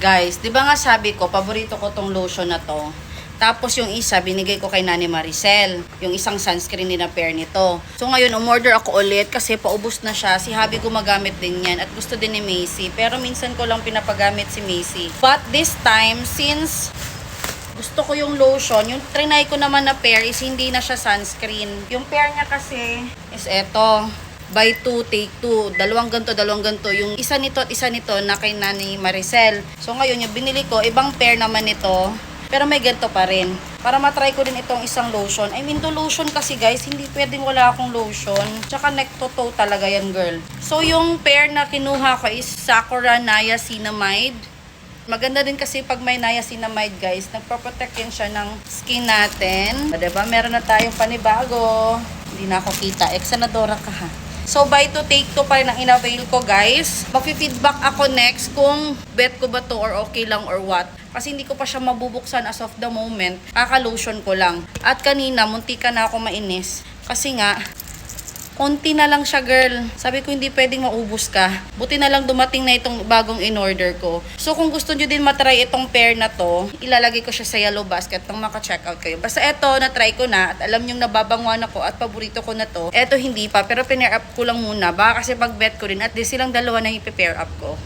Guys, di ba nga sabi ko, paborito ko tong lotion na to. Tapos yung isa, binigay ko kay Nani Maricel. Yung isang sunscreen din na pair nito. So ngayon, umorder ako ulit kasi paubos na siya. Si Habi gumagamit din yan at gusto din ni Macy. Pero minsan ko lang pinapagamit si Macy. But this time, since gusto ko yung lotion, yung trinay ko naman na pair is hindi na siya sunscreen. Yung pair niya kasi is eto. Buy two, take two. Dalawang ganto, dalawang ganto. Yung isa nito at isa nito na kay Nani Maricel. So ngayon, yung binili ko, ibang pair naman nito. Pero may ganito pa rin. Para matry ko din itong isang lotion. I mean, to lotion kasi guys, hindi pwedeng wala akong lotion. Tsaka neck to toe talaga yan, girl. So, yung pair na kinuha ko is Sakura Niacinamide. Maganda din kasi pag may niacinamide guys, nagpo-protect yan siya ng skin natin. O, diba? Meron na tayong panibago. Hindi na ako kita. Exanadora ka ha. So, buy to take to pa rin ang in-avail ko, guys. Mag-feedback ako next kung bet ko ba to or okay lang or what. Kasi hindi ko pa siya mabubuksan as of the moment. Kaka-lotion ko lang. At kanina, munti ka na ako mainis. Kasi nga, konti na lang siya, girl. Sabi ko, hindi pwedeng maubos ka. Buti na lang dumating na itong bagong in-order ko. So, kung gusto nyo din matry itong pair na to, ilalagay ko siya sa yellow basket nang maka-check out kayo. Basta eto, na-try ko na at alam nyo nababangwan ako at paborito ko na to. Eto, hindi pa. Pero pinair up ko lang muna. Baka kasi pag bet ko din at di silang dalawa na i-pair up ko.